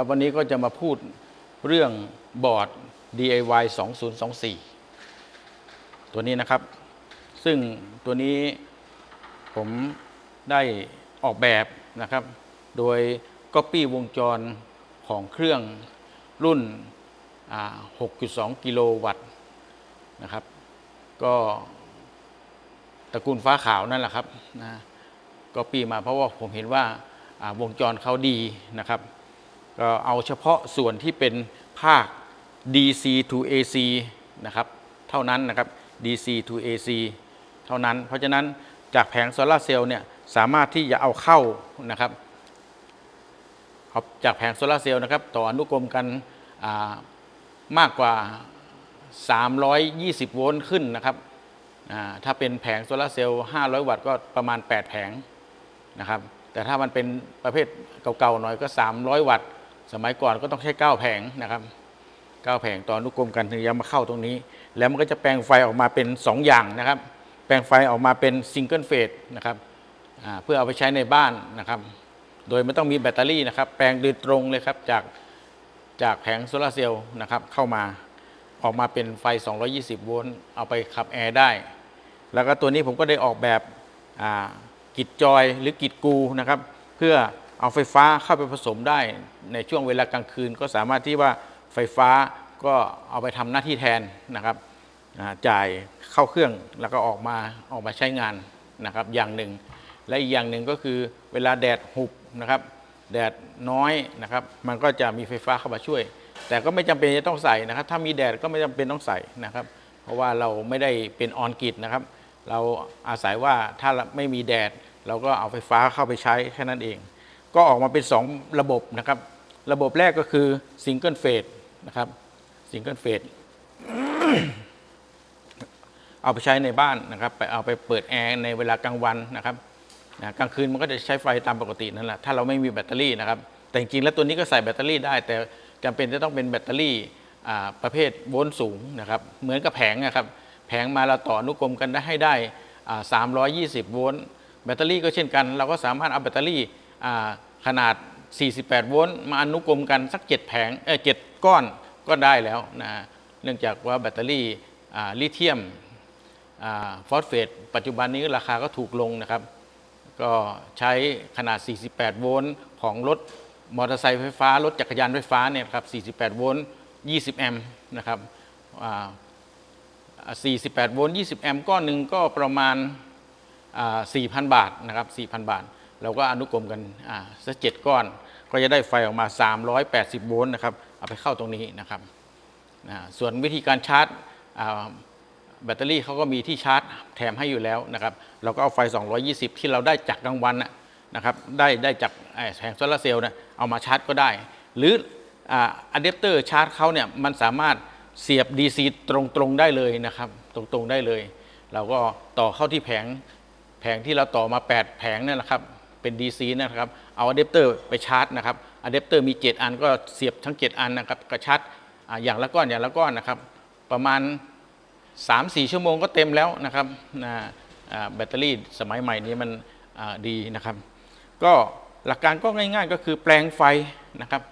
ครับวันนี้ก็จะมาพูดเรื่องบอร์ด DIY 2024 ตัวนี้นะครับ ซึ่งตัวนี้ผมได้ออกแบบนะครับ โดยก๊อปปี้วงจรของเครื่องรุ่น 6.2 กิโลวัตต์นะครับ ก็ตระกูลฟ้าขาวนั่นแหละครับนะก็ปีมาเพราะว่าผมเห็นว่าวงจรเขาดีนะครับ เอาเฉพาะส่วนที่เป็นภาค DC to AC นะครับเท่านั้นนะครับ DC to AC เท่านั้น เพราะฉะนั้นจากแผงโซลาเซลล์เนี่ยสามารถที่จะเอาเข้านะครับเอาจากแผงโซลาเซลล์นะครับต่ออนุกรมกันมากกว่า 320 โวลต์ขึ้นนะครับถ้าเป็นแผงโซลาเซลล์500 วัตต์ก็ประมาณ 8 แผงนะครับแต่ถ้ามันเป็นประเภทเก่าๆหน่อยก็ 300 วัตต์ สมัยก่อนก็ต้องใช้9แผงนะครับ9แผงต่ออนุกรมกันถึงจะมาเข้าตรงนี้ แล้วมันก็จะแปลงไฟออกมาเป็น 2 อย่างนะครับ แปลงไฟออกมาเป็นซิงเกิลเฟสนะครับเพื่อเอาไปใช้ในบ้านนะครับ โดยไม่ต้องมีแบตเตอรี่นะครับ แปลงโดยตรงเลยครับจากจากแผงโซลาร์เซลล์นะครับเข้ามาออกมาเป็นไฟ 220 โวลต์เอาไปขับแอร์ได้ แล้วก็ตัวนี้ผมก็ได้ออกแบบกิจจอยหรือกิจกูนะครับ เพื่อ เอาไฟฟ้าเข้าไปผสมได้ในช่วงเวลากลางคืน ก็สามารถที่ว่าไฟฟ้าก็เอาไปทำหน้าที่แทนนะครับจ่ายเข้าเครื่องแล้วก็ออกมาออกมาใช้งานนะครับอย่างหนึ่ง และอีกอย่างหนึ่งก็คือเวลาแดดหุบนะครับ แดดน้อยนะครับ มันก็จะมีไฟฟ้าเข้ามาช่วย แต่ก็ไม่จำเป็นจะต้องใส่นะครับ ถ้ามีแดดก็ไม่จำเป็นต้องใส่นะครับ เพราะว่าเราไม่ได้เป็นออนกิดนะครับ เราอาศัยว่าถ้าไม่มีแดด เราก็เอาไฟฟ้าเข้าไปใช้แค่นั้นเอง ก็ออกมาเป็น 2 ระบบนะครับ ระบบแรกก็คือซิงเกิลเฟสนะครับซิงเกิลเฟสเอาไปใช้ในบ้านนะครับ ไปเอาไปเปิดแอร์ในเวลากลางวันนะครับนะกลางคืนมันก็จะใช้ไฟตามปกตินั่นแหละถ้าเราไม่มีแบตเตอรี่นะครับ แต่จริงๆแล้วตัวนี้ก็ใส่แบตเตอรี่ได้ แต่จำเป็นจะต้องเป็นแบตเตอรี่ประเภทโวลต์สูงนะครับ เหมือนกับแผงนะครับ แผงมาเราต่ออนุกรมกันได้ให้ได้อ่า320 โวลต์แบตเตอรี่ก็เช่นกัน เราก็สามารถเอาแบตเตอรี่ ขนาด 48 โวลต์มาอนุกรมกันสัก 7 แผงเออ7ก้อนก็ได้แล้วนะเนื่องจากว่าแบตเตอรี่ลิเธียมฟอสเฟตปัจจุบันนี้ราคาก็ถูกลงนะครับ ก็ใช้ขนาด 48 โวลต์ของรถมอเตอร์ไซค์ไฟฟ้า รถจักรยานไฟฟ้าเนี่ยครับ 48 โวลต์ 20 แอมป์นะครับ48 โวลต์ 20 แอมป์ก้อนหนึ่งก็ประมาณ 4,000 บาทนะครับ 4,000 บาท เราก็อนุกรมกันอ่าสักเจ็ดก้อน ก็จะได้ไฟออกมา 380 โวลต์นะครับ เอาไปเข้าตรงนี้นะครับส่วนวิธีการชาร์จแบตเตอรี่เขาก็มีที่ชาร์จแถมให้อยู่แล้วนะครับ เราก็เอาไฟ 220 ที่เราได้จากกลางวันนะครับ ได้ได้จากแผงโซลาร์เซลล์นะเอามาชาร์จก็ได้ หรืออะแดปเตอร์ชาร์จเขาเนี่ยมันสามารถเสียบ DC ตรงๆได้เลยนะครับ ตรงๆได้เลย เราก็ต่อเข้าที่แผงแผงที่เราต่อมา 8 แผงนั่นแหละครับ เป็น DC นะครับเอาอะแดปเตอร์ไปชาร์จนะครับอะแดปเตอร์มี 7 อันก็เสียบทั้ง 7 อันนะครับก็ชาร์จอ่าอย่างละก้อนอย่างละก้อนนะครับ ประมาณ 3-4 ชั่วโมงก็เต็มแล้วนะครับแบตเตอรี่สมัยใหม่นี้มันดีนะครับ ก็หลักการก็ง่ายๆ ก็คือแปลงไฟนะครับ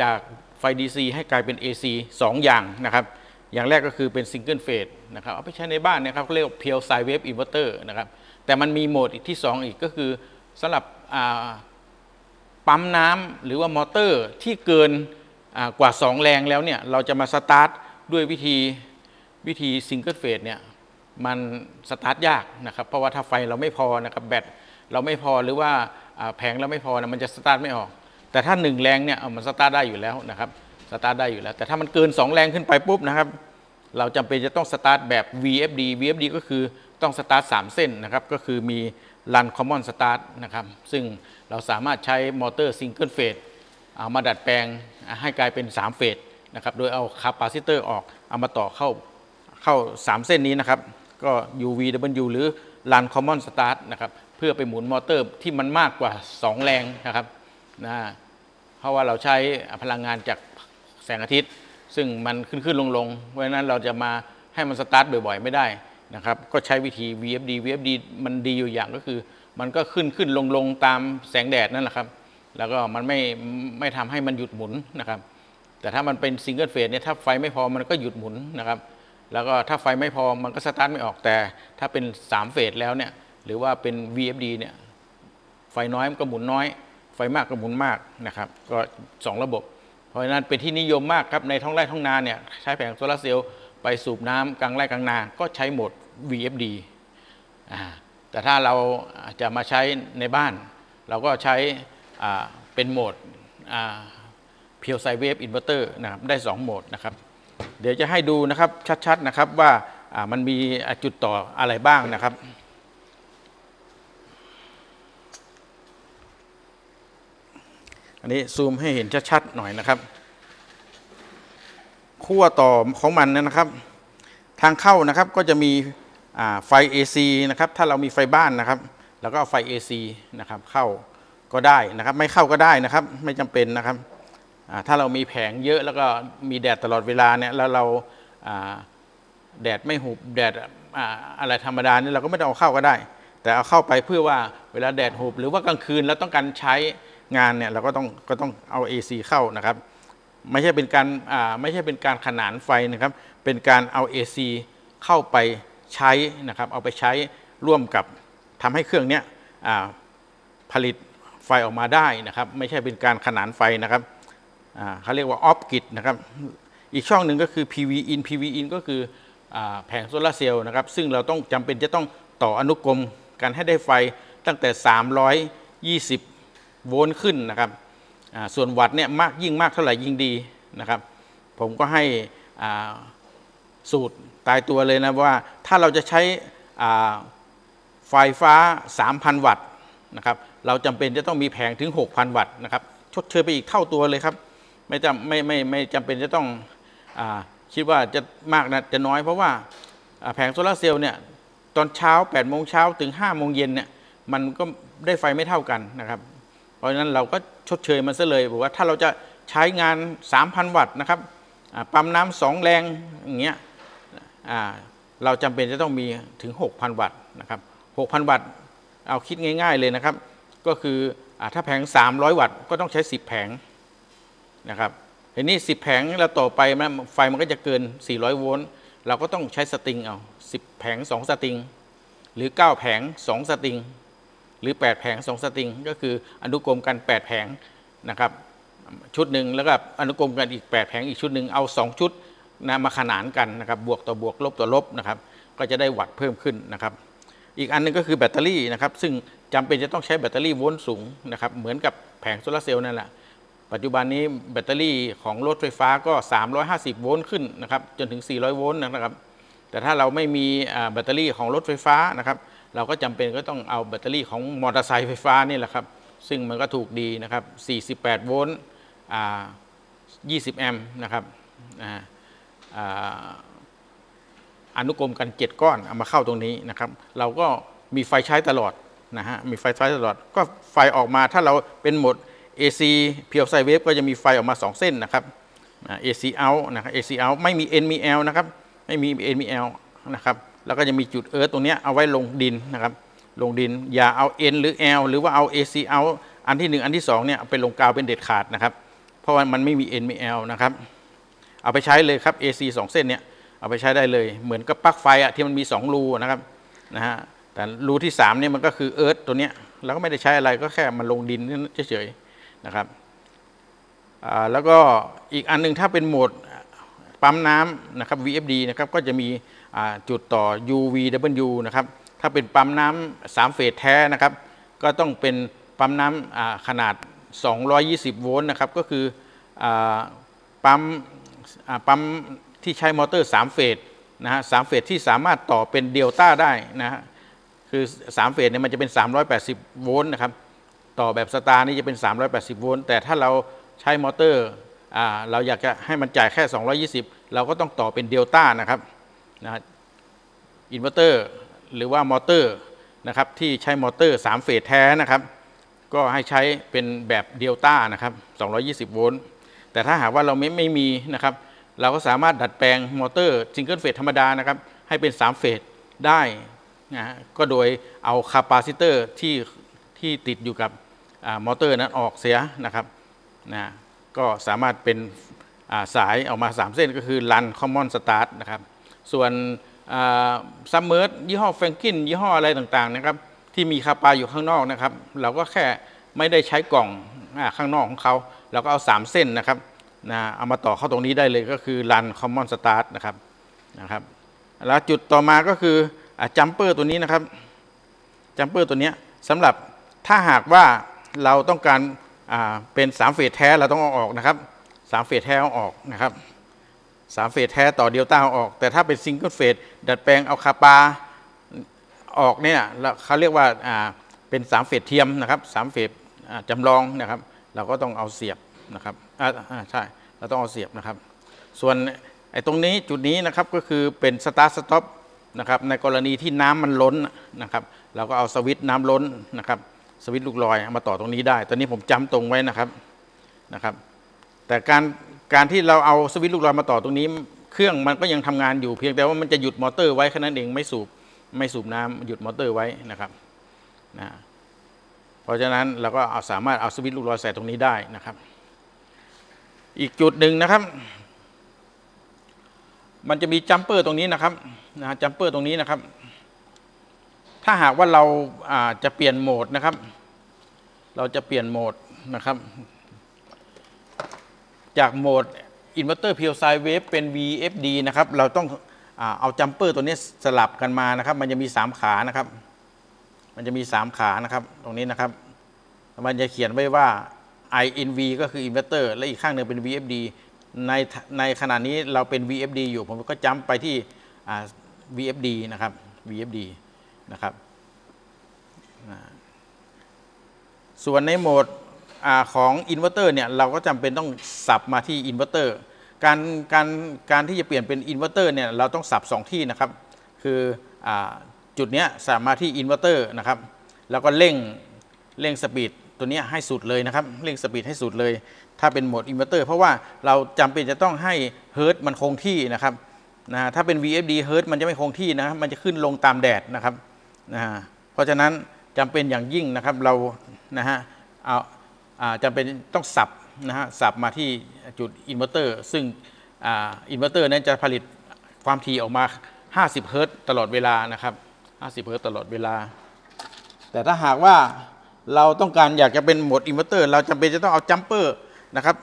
จากไฟ DC ให้กลายเป็น AC 2 อย่างนะครับ อย่างแรกก็คือเป็นซิงเกิลเฟสนะครับเอาไปใช้ในบ้านนะครับเขาเรียกว่าเพียวไซเวฟอินเวอร์เตอร์นะครับแต่มันมีโหมดอีกที่ 2 อีกก็คือ สำหรับปั๊มน้ำหรือว่ามอเตอร์ที่เกินกว่า 2 แรงแล้วเนี่ยเราจะมาสตาร์ทด้วยวิธีวิธีซิงเกิลเฟสเนี่ยมันสตาร์ทยากนะครับ เพราะว่าถ้าไฟเราไม่พอนะครับแบตเราไม่พอหรือว่าแผงเราไม่พอนะมันจะสตาร์ทไม่ออก แต่ถ้า 1 แรงเนี่ยมันสตาร์ทได้อยู่แล้วนะครับสตาร์ทได้อยู่แล้ว แต่ถ้ามันเกิน 2 แรงขึ้นไปปุ๊บนะครับ เราจำเป็นจะต้องสตาร์ทแบบ VFD VFD ก็คือ ต้องสตาร์ท3เส้นนะครับก็คือมี Run Common Start นะครับซึ่งเราสามารถใช้มอเตอร์ซิงเกิลเฟสเอามาดัดแปลงให้กลายเป็น 3 เฟสนะครับโดยเอาคาปาซิเตอร์ออกเอามาต่อเข้าเข้า 3 เส้นนี้นะครับก็ UVW หรือ Run Common Start นะครับเพื่อไปหมุนมอเตอร์ที่มันมากกว่า 2 แรงนะครับนะเพราะว่าเราใช้พลังงานจากแสงอาทิตย์ ซึ่งมันขึ้นขึ้นลงลงเพราะฉะนั้นเราจะมาให้มันสตาร์ทบ่อยๆ ไม่ได้ นะครับก็ใช้วิธี VFD VFD มันดีอยู่อย่างก็คือ มันก็ขึ้นขึ้นลงลงตามแสงแดดนั่นแหละครับ แล้วก็มันไม่ไม่ทำให้มันหยุดหมุนนะครับ แต่ถ้ามันเป็นซิงเกิลเฟสเนี่ยถ้าไฟไม่พอมันก็หยุดหมุนนะครับ แล้วก็ถ้าไฟไม่พอมันก็สตาร์ทไม่ออกแต่ ถ้าเป็น3เฟสแล้วเนี่ยหรือว่าเป็น VFD เนี่ยไฟน้อยมันก็หมุนน้อย ไฟมากก็หมุนมากนะครับก็ 2 ระบบ เพราะฉะนั้นเป็นที่นิยมมากครับในท้องไร่ท้องนาเนี่ยใช้แผงโซลาร์เซลล์ ไปสูบน้ำกลางไร่กลางนาก็ใช้โหมด VFD แต่ถ้าเราจะมาใช้ในบ้าน เราก็ใช้เป็นโหมดเพียวไซเวฟอินเวอร์เตอร์นะครับได้ 2 โหมดนะครับ เดี๋ยวจะให้ดูนะครับชัดๆนะครับว่ามันมีจุดต่ออะไรบ้างนะครับอันนี้ซูมให้เห็นชัดๆหน่อยนะครับ ขั้วต่อของมันนะครับ ทางเข้านะครับก็จะมีไฟ AC นะครับถ้าเรามีไฟบ้านนะครับแล้วก็เอาไฟ AC นะครับเข้าก็ได้นะครับ ไม่เข้าก็ได้นะครับ ไม่จำเป็นนะครับถ้าเรามีแผงเยอะแล้วก็มีแดดตลอดเวลาเนี่ยแล้วเราแดดไม่หุบแดดอะไรธรรมดาเนี่ยเราก็ไม่ต้องเอาเข้าก็ได้ แต่เอาเข้าไปเพื่อว่าเวลาแดดหุบหรือว่ากลางคืนเราต้องการใช้งานเนี่ยเราก็ต้องก็ต้องเอา AC เข้านะครับ ไม่ใช่เป็นการไม่ใช่เป็นการขนานไฟนะครับ เป็นการเอา AC เข้าไปใช้นะครับเอาไปใช้ร่วมกับทำให้เครื่องนี้ผลิตไฟออกมาได้นะครับ ไม่ใช่เป็นการขนานไฟนะครับเขาเรียกว่าออฟกิดนะครับ อีกช่องหนึ่งก็คือ PV in PV in ก็คืออแผงโซลาร์เซลล์นะครับ ซึ่งเราต้องจำเป็นจะต้องต่ออนุกรมกันให้ได้ไฟตั้งแต่ 320 โวลต์ขึ้นนะครับ ส่วนวัตต์เนี่ยมากยิ่งมากเท่าไหร่ยิ่งดีนะครับ ผมก็ให้สูตรตายตัวเลยนะว่าถ้าเราจะใช้ไฟฟ้า 3,000 วัตต์นะครับเราจำเป็นจะต้องมีแผงถึง 6,000 วัตต์นะครับชดเชยไปอีกเท่าตัวเลยครับ ไม่จำไม่ไม่ไม่จำเป็นจะต้องอคิดว่าจะมากนะจะน้อยเพราะว่าแผงโซลาร์เซลล์เนี่ยตอนเช้า8โมงเช้าถึง5โมงเย็นเนี่ยมันก็ได้ไฟไม่เท่ากันนะครับ เพราะฉะนั้นเราก็ชดเชยมันซะเลยบอกว่าถ้าเราจะใช้งาน 3,000 วัตต์นะครับปั๊มน้ำสองแรงอย่างเงี้ยเราจำเป็นจะต้องมีถึง 6,000 วัตต์นะครับ6,000 วัตต์เอาคิดง่าย ๆเลยนะครับ ก็คืออถ้าแผง 300 วัตต์ก็ต้องใช้ 10 แผงนะครับทีนี้ 10 แผงเราต่อไปมันไฟมันก็จะเกิน 400 โวลต์เราก็ต้องใช้สตริงเอา10 แผง 2 สตริง หรือ 9 แผง 2 สตริง หรือ 8 แผง 2 สตริง ก็คืออนุกรมกัน 8 แผงนะครับชุดหนึ่งแล้วก็อนุกรมกันอีก 8 แผงอีกชุดหนึ่งเอา 2 ชุดนะมาขนานกันนะครับบวกต่อบวกลบต่อลบนะครับก็จะได้วัตต์เพิ่มขึ้นนะครับอีกอันหนึงก็คือแบตเตอรี่นะครับซึ่งจำเป็นจะต้องใช้แบตเตอรี่โวลต์สูงนะครับเหมือนกับแผงโซลาเซลล์นั่นแหละปัจจุบันนี้แบตเตอรี่ของรถไฟฟ้าก็ 350 โวลต์ขึ้นนะครับจนถึง 400 โวลต์นะครับแต่ถ้าเราไม่มีแบตเตอรี่ของรถไฟฟ้านะครับ เราก็จำเป็นก็ต้องเอาแบตเตอรี่ของมอเตอร์ไซค์ไฟฟ้านี่แหละครับ ซึ่งมันก็ถูกดีนะครับ 48 โวลต์20 แอมป์นะครับอนุกรมกัน 7 ก้อนเอามาเข้าตรงนี้นะครับ เราก็มีไฟใช้ตลอดนะฮะ มีไฟใช้ตลอด ก็ไฟออกมาถ้าเราเป็นโหมด AC เพียวไซเวฟก็จะมีไฟออกมา 2 เส้นนะครับ AC out นะครับ AC out ไม่มี N มี L นะครับ ไม่มี N มี L นะครับ แล้วก็จะมีจุดเอิร์ธตรงนี้เอาไว้ลงดินนะครับ ลงดินอย่าเอา N หรือ L หรือว่าเอา AC out อันที่ 1 อันที่2เนี่ยเอาไปลงกาวเป็นเด็ดขาดนะครับ เพราะว่ามันไม่มี N มี L นะครับ เอาไปใช้เลยครับ AC 2 เส้นเนี่ยเอาไปใช้ได้เลย เหมือนกับปลั๊กไฟอะที่มันมี 2 รูนะครับนะฮะแต่รูที่3เนี่ยมันก็คือเอิร์ธตัวเนี้ยเราก็ไม่ได้ใช้อะไรก็แค่มันลงดินเฉยๆนะครับอ่าแล้วก็อีกอันหนึงถ้าเป็นโหมดปั๊มน้ำนะครับ VFD นะครับก็จะมี จุดต่อ UVW นะครับ ถ้าเป็นปั๊มน้ำสามเฟสแท้นะครับ ก็ต้องเป็นปั๊มน้ำอ่าขนาด 220 โวลต์นะครับ ก็คืออปั๊มปั๊มที่ใช้มอเตอร์ 3 เฟสนะฮะสามเฟสที่สามารถต่อเป็นเดลต้าได้นะฮะคือ 3 เฟสเนี่ยมันจะเป็น 380 โวลต์นะครับ ต่อแบบสตาร์นี่จะเป็น 380 โวลต์ แต่ถ้าเราใช้มอเตอร์เราอยากจะให้มันจ่ายแค่ 220 เราก็ต้องต่อเป็นเดลต้านะครับ นะอินเวอร์เตอร์หรือว่ามอเตอร์นะครับที่ใช้มอเตอร์ 3 เฟสแท้นะครับ ก็ให้ใช้เป็นแบบเดลต้านะครับ220 โวลต์แต่ถ้าหากว่าเราไม่ไม่มีนะครับ เราก็สามารถดัดแปลงมอเตอร์ซิงเกิลเฟสธรรมดานะครับ ให้เป็น 3 เฟสได้นะฮะก็โดยเอาคาปาซิเตอร์ที่ที่ติดอยู่กับอมอเตอร์นั้นออกเสียนะครับนะก็สามารถเป็นาสายออกมา 3 เส้นก็คือ Run Common Start นะครับ ส่วนซัมเมอร์ยี่ห้อแฟรงกินยี่ห้ออะไรต่างๆนะครับที่มีคาปาอยู่ข้างนอกนะครับ เราก็แค่ไม่ได้ใช้กล่องอข้างนอกของเขาเราก็เอา 3 เส้นนะครับนะเอามาต่อเข้าตรงนี้ได้เลยก็คือ Run Common Start นะครับนะครับแล้วจุดต่อมาก็คือจัมเปอร์ตัวนี้นะครับจัมเปอร์ตัวนี้สำหรับถ้าหากว่าเราต้องการเป็นสามเฟสแท้เราต้องเอาออกนะครับสามเฟสแท้เอาออกนะครับ สามเฟสแท้ต่อเดลต้าออก แต่ถ้าเป็นซิงเกิลเฟสดัดแปลงเอาคาปาออกเนี่ยเขาเรียกว่าเป็นสามเฟสเทียมนะครับสามเฟสจำลองนะครับ เราก็ต้องเอาเสียบนะครับใช่เราต้องเอาเสียบนะครับ ส่วนไอ้ตรงนี้จุดนี้นะครับก็คือเป็นสตาร์ทสต็อปนะครับในกรณีที่น้ำมันล้นนะครับ เราก็เอาสวิตช์น้ำล้นนะครับสวิตช์ลูกลอยมาต่อตรงนี้ได้ ตอนนี้ผมจำตรงไว้นะครับนะครับ แต่การ การที่เราเอาสวิตช์ลูกลอยมาต่อตรงนี้ เครื่องมันก็ยังทำงานอยู่เพียงแต่ว่ามันจะหยุดมอเตอร์ไว้แค่นั้นเองไม่สูบไม่สูบน้ำหยุดมอเตอร์ไว้นะครับนะเพราะฉะนั้นเราก็าสามารถเอาสวิตช์ลูกลอยใส่ตรงนี้ได้นะครับ อีกจุดหนึ่งนะครับ มันจะมีจัมเปอร์ตรงนี้นะครับนะจัมเปอร์ตรงนี้นะครับ ถ้าหากว่าเราาจะเปลี่ยนโหมดนะครับ เราจะเปลี่ยนโหมดนะครับ จากโหมดอินเวอร์เตอร์เพียวไซเวฟเป็น VFD นะครับ เราต้องเอาจัมเปอร์ตัวนี้สลับกันมานะครับ มันจะมี 3 ขานะครับ มันจะมี 3 ขานะครับ ตรงนี้นะครับ มันจะเขียนไว้ว่า INV ก็คืออินเวอร์เตอร์และอีกข้างหนึ่งเป็น VFD ในในขณะนี้เราเป็น VFD อยู่ ผมก็จัมไปที่ VFD นะครับ VFD นะครับ ส่วนในโหมด อของอินเวอร์เตอร์เนี่ยเราก็จำเป็นต้องสับมาที่อินเวอร์เตอร์การการการที่จะเปลี่ยนเป็นอินเวอร์เตอร์เนี่ยเราต้องสับสองที่นะครับ คืออจุดเนี้ยสับมาที่อินเวอร์เตอร์นะครับแล้วก็เร่งเร่งสปีดตัวเนี้ยให้สุดเลยนะครับเร่งสปีดให้สุดเลย ถ้าเป็นโหมดอินเวอร์เตอร์เพราะว่าเราจำเป็นจะต้องให้เฮิร์ตมันคงที่นะครับนะถ้าเป็น VFD เฮิร์ตมันจะไม่คงที่นะมันจะขึ้นลงตามแดดนะครับนะเพราะฉะนั้นจำเป็นอย่างยิ่งนะครับเรานะฮะเอา จำเป็นต้องสับนะฮะสับมาที่จุดอินเวอร์เตอร์ ซึ่งอินเวอร์เตอร์นั้นจะผลิตความถี่ออกมา 50 เฮิร์ตตลอดเวลานะครับ 50 เฮิร์ตตลอดเวลา แต่ถ้าหากว่าเราต้องการอยากจะเป็นโหมดอินเวอร์เตอร์ เราจำเป็นจะต้องเอาจัมเปอร์นะครับ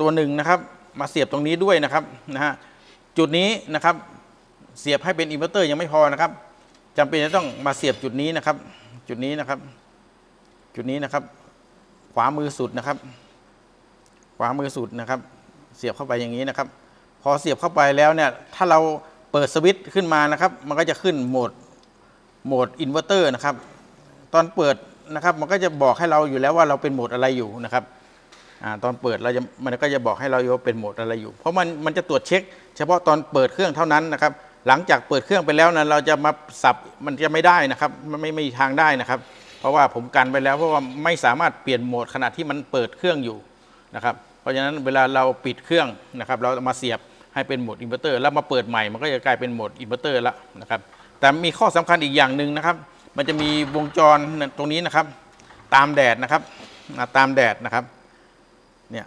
ตัวหนึ่งนะครับมาเสียบตรงนี้ด้วยนะครับนะฮะจุดนี้นะครับเสียบให้เป็นอินเวอร์เตอร์ยังไม่พอนะครับจำเป็นจะต้องมาเสียบจุดนี้นะครับ จุดนี้นะครับ จุดนี้นะครับ ขวามือสุดนะครับ ขวามือสุดนะครับ เสียบเข้าไปอย่างนี้นะครับ พอเสียบเข้าไปแล้วเนี่ยถ้าเราเปิดสวิตช์ขึ้นมานะครับ มันก็จะขึ้นโหมดโหมดอินเวอร์เตอร์นะครับ ตอนเปิดนะครับ มันก็จะบอกให้เราอยู่แล้วว่าเราเป็นโหมดอะไรอยู่นะครับอตอนเปิดเราจะมันก็จะบอกให้เราว่าเป็นโหมดอะไรอยู่ เพราะมันมันจะตรวจเช็ค เฉพาะตอนเปิดเครื่องเท่านั้นนะครับ หลังจากเปิดเครื่องไปแล้วนะเราจะมาสับมันจะไม่ได้นะครับ มันไม่ไม่มีทางได้นะครับ ราะว่าผมกันไปแล้วเพราะว่าไม่สามารถเปลี่ยนโหมดขณะที่มันเปิดเครื่องอยู่นะครับ เพราะฉะนั้นเวลาเราปิดเครื่องนะครับ เรามาเสียบให้เป็นโหมดอินเวอร์เตอร์แล้วมาเปิดใหม่มันก็จะกลายเป็นโหมดอินเวอร์เตอร์แล้วนะครับ แต่มีข้อสำคัญอีกอย่างหนึ่งนะครับ มันจะมีวงจรตรงนี้นะครับ ตามแดดนะครับตามแดดนะครับเนี่ย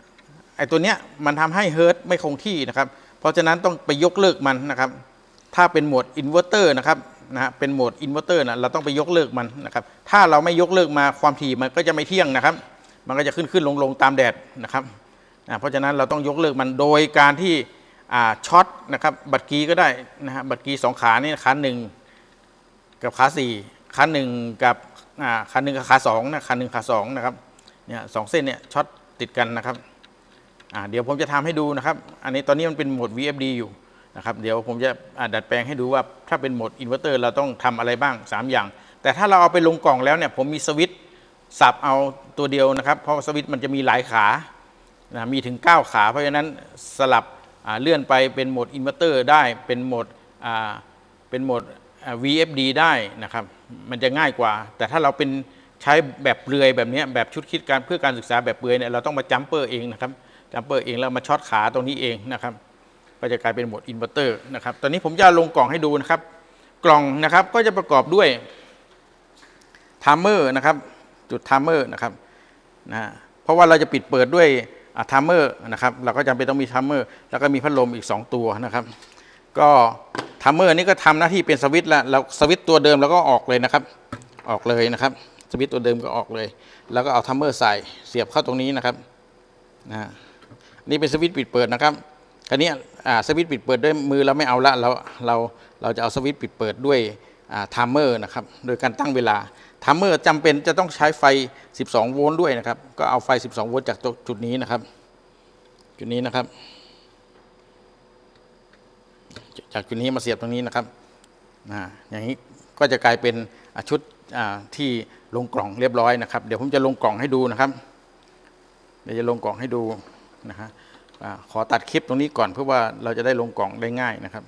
ไอ้ตัวเนี้ยมันทำให้เฮิร์ตไม่คงที่นะครับ เพราะฉะนั้นต้องไปยกเลิกมันนะครับ ถ้าเป็นโหมดอินเวอร์เตอร์นะครับ นะฮะเป็นโหมดอินเวอร์เตอร์นะเราต้องไปยกเลิกมันนะครับถ้าเราไม่ยกเลิกมาความถี่มันก็จะไม่เที่ยงนะครับ มันก็จะขึ้นขึ้นลงลงตามแดดนะครับอ่าเพราะฉะนั้นเราต้องยกเลิกมันโดยการที่ช็อตนะครับบัตรกีก็ได้นะฮะบัตรกีสองขานี่ขาหนึ่งกับขาสี่ขาหนึ่งกับขาหนึ่งกับขาสองนะขาหนึ่งขาสองนะครับเนี่ยสองเส้นเนี่ยช็อตติดกันนะครับเดี๋ยวผมจะทำให้ดูนะครับ อันนี้ตอนนี้มันเป็นโหมด VFD อยู่ นะครับเดี๋ยวผมจะดัดแปลงให้ดูว่าถ้าเป็นโหมดอินเวอร์เตอร์เราต้องทำอะไรบ้าง 3 อย่าง แต่ถ้าเราเอาไปลงกล่องแล้วเนี่ยผมมีสวิตช์สับเอาตัวเดียวนะครับ เพราะสวิตช์มันจะมีหลายขานะมีถึง 9 ขา เพราะฉะนั้นสลับเลื่อนไปเป็นโหมดอินเวอร์เตอร์ได้เป็นโหมดเป็นโหมด VFD ได้นะครับ มันจะง่ายกว่า แต่ถ้าเราเป็นใช้แบบเปลือยแบบนี้แบบชุดคิดการเพื่อการศึกษาแบบเปลือยเนี่ยเราต้องมาจัมเปอร์เองนะครับจัมเปอร์เองแล้วมาช็อตขาตรงนี้เองนะครับ ก็จะกลายเป็นโหมดอินเวอร์เตอร์นะครับ ตอนนี้ผมจะลงกล่องให้ดูนะครับ กล่องนะครับก็จะประกอบด้วยไทม์เมอร์นะครับ จุดไทม์เมอร์นะครับนะฮะเพราะว่าเราจะปิดเปิดด้วยทัมเมอร์นะครับ เราก็จำเป็นต้องมีทัมเมอร์แล้วก็มีพัดลมอีก 2 ตัวนะครับ ก็ทัมเมอร์นี่ก็ทำหน้าที่เป็นสวิตช์แล้วเราสวิตช์ตัวเดิมเราก็ออกเลยนะครับ ออกเลยนะครับ สวิตช์ตัวเดิมก็ออกเลย แล้วก็เอาทัมเมอร์ใส่เสียบเข้าตรงนี้นะครับนะฮะนี่เป็นสวิตช์ปิดเปิดนะครับคราวนี้ สวิตช์ปิดเปิดด้วยมือเราไม่เอาละเราเราเราจะเอาสวิตช์ปิดเปิดด้วยทัมเมอร์นะครับโดยการตั้งเวลาทัมเมอร์จำเป็นจะต้องใช้ไฟ 12 โวลต์ด้วยนะครับ ก็เอาไฟ 12 โวลต์จากจุดนี้นะครับ จุดนี้นะครับ จากจุดนี้มาเสียบตรงนี้นะครับอย่างนี้ก็จะกลายเป็นชุดที่ลงกล่องเรียบร้อยนะครับ เดี๋ยวผมจะลงกล่องให้ดูนะครับ เดี๋ยวจะลงกล่องให้ดูนะฮะอ่า ขอตัดคลิปตรงนี้ก่อนเพื่อว่าเราจะได้ลงกล่องได้ง่ายนะครับ